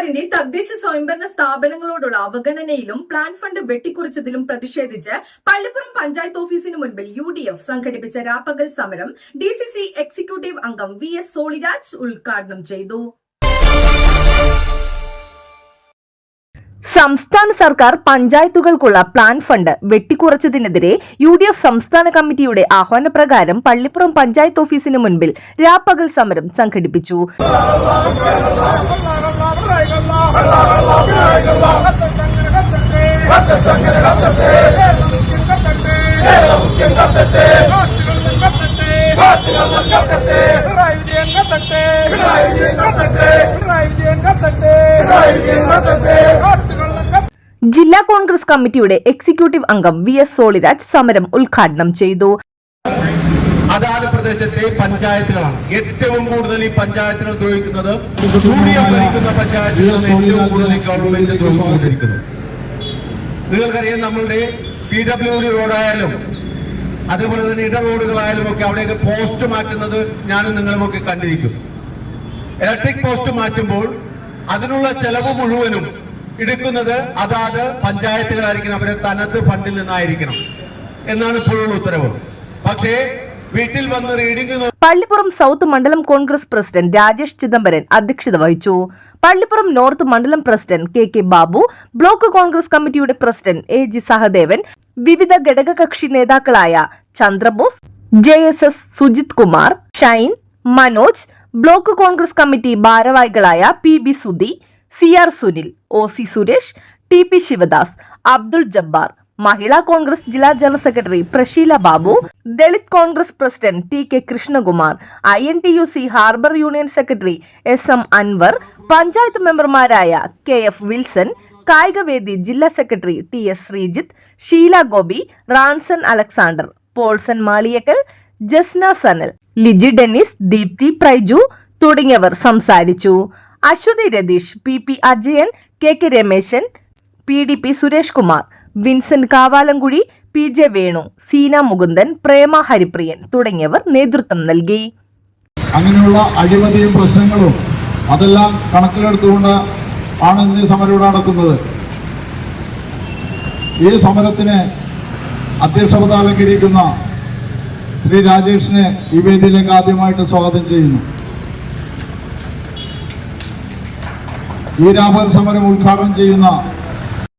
സർക്കാരിന്റെ തദ്ദേശ സ്വയംഭരണ സ്ഥാപനങ്ങളോടുള്ള അവഗണനയിലും പ്ലാൻ ഫണ്ട് വെട്ടിക്കുറിച്ചതിലും പ്രതിഷേധിച്ച് പള്ളിപ്പുറം പഞ്ചായത്ത് ഓഫീസിന് മുൻപിൽ യു ഡി എഫ് സംഘടിപ്പിച്ച രാപ്പകൽ സമരം ഡി സി സി എക്സിക്യൂട്ടീവ് അംഗം വി എസ് സോളിരാജ് ഉദ്ഘാടനം ചെയ്തു. സംസ്ഥാന സർക്കാർ പഞ്ചായത്തുകൾക്കുള്ള പ്ലാൻ ഫണ്ട് വെട്ടിക്കുറച്ചതിനെതിരെ യു ഡി എഫ് സംസ്ഥാന കമ്മിറ്റിയുടെ ആഹ്വാനപ്രകാരം പള്ളിപ്പുറം പഞ്ചായത്ത് ഓഫീസിന് മുൻപിൽ രാപ്പകൽ സമരം സംഘടിപ്പിച്ചു. ജില്ലാ കോൺഗ്രസ് കമ്മിറ്റിയുടെ എക്സിക്യൂട്ടീവ് അംഗം വി എസ് സോളിരാജ് സമരം ഉദ്ഘാടനം ചെയ്തു. അതാത് പ്രദേശത്തെ പഞ്ചായത്തുകളാണ്. ഏറ്റവും കൂടുതൽ ഈ പഞ്ചായത്തുകൾ ദ്രോഹിക്കുന്നത് യു ഡി ഭരിക്കുന്ന പഞ്ചായത്തുകളാണ് ഏറ്റവും കൂടുതൽ ഗവൺമെന്റ് ദ്രോഹിച്ചുകൊണ്ടിരിക്കുന്നത് നിങ്ങൾക്കറിയാം നമ്മളുടെ പി ഡബ്ല്യു ഡി റോഡായാലും അതുപോലെ തന്നെ ഇട റോഡുകളായാലും ഒക്കെ അവിടെയൊക്കെ പോസ്റ്റ് മാറ്റുന്നത് ഞാനും നിങ്ങളും ഒക്കെ കണ്ടിരിക്കും. ഇലക്ട്രിക് പോസ്റ്റ് മാറ്റുമ്പോൾ അതിനുള്ള ചെലവ് മുഴുവനും എടുക്കുന്നത് അതാത് പഞ്ചായത്തുകളായിരിക്കണം അവരെ തനത് ഫണ്ടിൽ നിന്നായിരിക്കണം എന്നാണ് ഇപ്പോഴുള്ള ഉത്തരവ്. പക്ഷേ വീട്ടിൽ വന്ന് റീഡിംഗ് പള്ളിപ്പുറം സൗത്ത് മണ്ഡലം കോൺഗ്രസ് പ്രസിഡന്റ് രാജേഷ് ചിദംബരൻ അധ്യക്ഷത വഹിച്ചു. പള്ളിപ്പുറം നോർത്ത് മണ്ഡലം president K K Babu block Congress കമ്മിറ്റിയുടെ പ്രസിഡന്റ് എ ജി സഹദേവൻ വിവിധ ഘടകകക്ഷി നേതാക്കളായ Chandrabose J S S Sujith Kumar Shine Manoj block Congress committee ഭാരവാഹികളായ P B Sudhi C R Sunil O C Suresh T P Shivadas Abdul Jabbar Mahila Congress ജില്ലാ general secretary Prasheela Babu Dalit Congress president T K Krishnakumar I N T U C harbour union secretary S M Anwar panchayat മെമ്പർമാരായ K F Wilson കായികവേദി ജില്ലാ secretary T S Sreejith Sheela Gopi Ranson Alexander Paulson Maliyakkal Jasna Sanal Liji Dennis Deepthi Praiju തുടങ്ങിയവർ സംസാരിച്ചു. Aswathi Ratheesh P P Ajayan K K Rameshan P D P Suresh Kumar Vincent Kavalamkuzhi P J Venu Seena Mukundan Prema Haripriyan തുടങ്ങിയവർ നേതൃത്വം നൽകി. അങ്ങനെയുള്ള അഴിമതിയും പ്രശ്നങ്ങളും അതെല്ലാം കണക്കിലെടുത്തുകൊണ്ട് ആണ് ഇന്ന് സമരം ഇവിടെ നടക്കുന്നത്. ഈ സമരത്തിന് അധ്യക്ഷപദം അലങ്കരിക്കുന്ന ശ്രീ രാജേഷിനെ ഈ വേദിയിലേക്ക് ആദ്യമായിട്ട് സ്വാഗതം ചെയ്യുന്നു. ഈ രാമൻ സമരം ഉദ്ഘാടനം ചെയ്യുന്ന